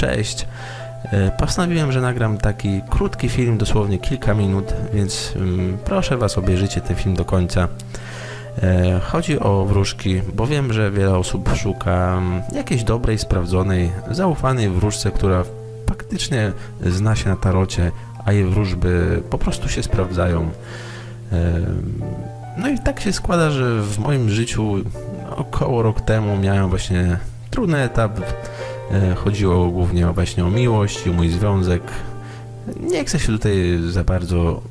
Cześć. E, Postanowiłem, że nagram taki krótki film, dosłownie kilka minut, więc mm, proszę Was obejrzyjcie ten film do końca. E, Chodzi o wróżki, bo wiem, że wiele osób szuka mm, jakiejś dobrej, sprawdzonej, zaufanej wróżce, która faktycznie zna się na tarocie, a jej wróżby po prostu się sprawdzają. E, No i tak się składa, że w moim życiu około rok temu miałem właśnie trudny etap. E, Chodziło głównie właśnie o miłość o mój związek. Nie chcę się tutaj za bardzo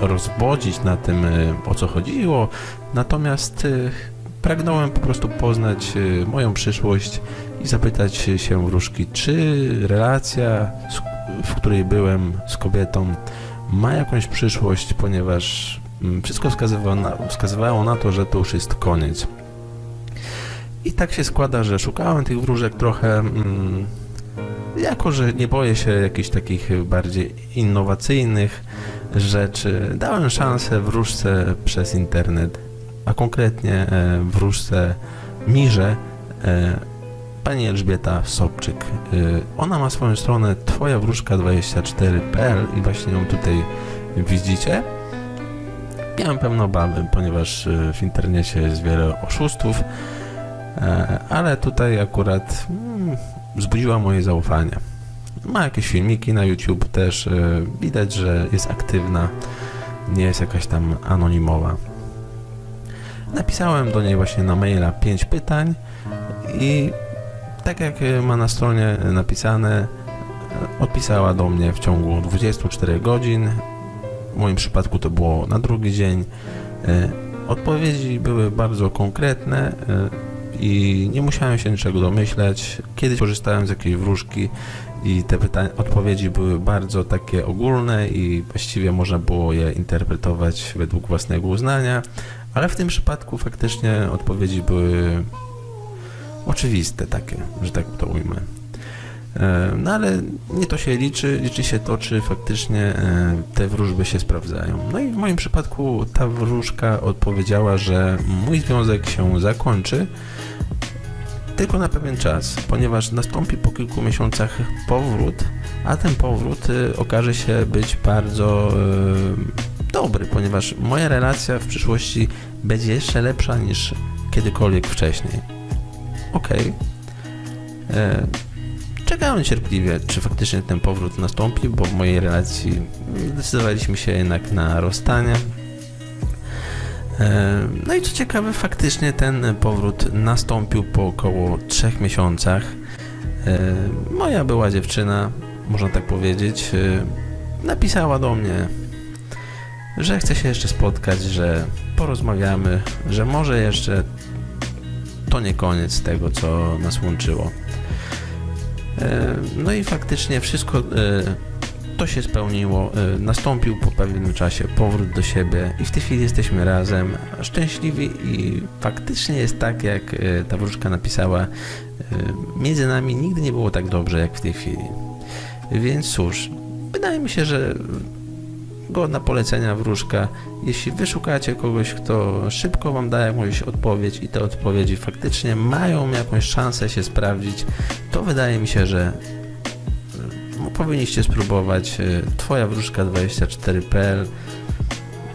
rozwodzić na tym, y, o co chodziło, natomiast y, pragnąłem po prostu poznać moją przyszłość i zapytać się wróżki, czy relacja, w której byłem z kobietą, ma jakąś przyszłość, ponieważ mm, wszystko wskazywało na, wskazywało na to, że to już jest koniec. I tak się składa, że szukałem tych wróżek trochę. Mm, jako, że nie boję się jakichś takich bardziej innowacyjnych rzeczy, dałem szansę wróżce przez internet, a konkretnie e, wróżce Mirze, e, pani Elżbieta Sobczyk. E, ona ma swoją stronę twojawróżka24.pl i właśnie ją tutaj widzicie. Miałem pewne obawy, ponieważ w internecie jest wiele oszustów, ale tutaj akurat mm, wzbudziła moje zaufanie. Ma jakieś filmiki na YouTube też, e, widać, że jest aktywna, nie jest jakaś tam anonimowa. Napisałem do niej właśnie na maila 5 pytań i tak jak e, ma na stronie napisane, e, odpisała do mnie w ciągu 24 godzin. W moim przypadku to było na drugi dzień. E, Odpowiedzi były bardzo konkretne e, i nie musiałem się niczego domyślać. Kiedyś korzystałem z jakiejś wróżki i te pytania, odpowiedzi były bardzo takie ogólne i właściwie można było je interpretować według własnego uznania, ale w tym przypadku faktycznie odpowiedzi były oczywiste takie, że tak to ujmę. No ale nie to się liczy, liczy się to, czy faktycznie e, te wróżby się sprawdzają. No i w moim przypadku ta wróżka odpowiedziała, że mój związek się zakończy tylko na pewien czas, ponieważ nastąpi po kilku miesiącach powrót, a ten powrót y, okaże się być bardzo y, dobry, ponieważ moja relacja w przyszłości będzie jeszcze lepsza niż kiedykolwiek wcześniej. Okej. E, Czekałem cierpliwie, czy faktycznie ten powrót nastąpi, bo w mojej relacji zdecydowaliśmy się jednak na rozstanie. No i co ciekawe, faktycznie ten powrót nastąpił po około trzech miesiącach. Moja była dziewczyna, można tak powiedzieć, e, napisała do mnie, że chce się jeszcze spotkać, że porozmawiamy, że może jeszcze to nie koniec tego, co nas łączyło. E, No i faktycznie wszystko e, to się spełniło. E, Nastąpił po pewnym czasie powrót do siebie i w tej chwili jesteśmy razem, szczęśliwi i faktycznie jest tak, jak ta wróżka napisała. Między nami nigdy nie było tak dobrze, jak w tej chwili. Więc cóż, wydaje mi się, że godna polecenia wróżka. Jeśli wyszukacie kogoś, kto szybko wam da jakąś odpowiedź i te odpowiedzi faktycznie mają jakąś szansę się sprawdzić, to wydaje mi się, że no, powinniście spróbować. y, Twoja wróżka24.pl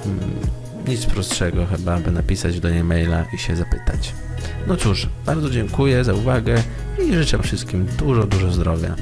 Mm, Nic prostszego chyba, aby napisać do niej maila i się zapytać. No cóż, bardzo dziękuję za uwagę i życzę wszystkim dużo, dużo zdrowia.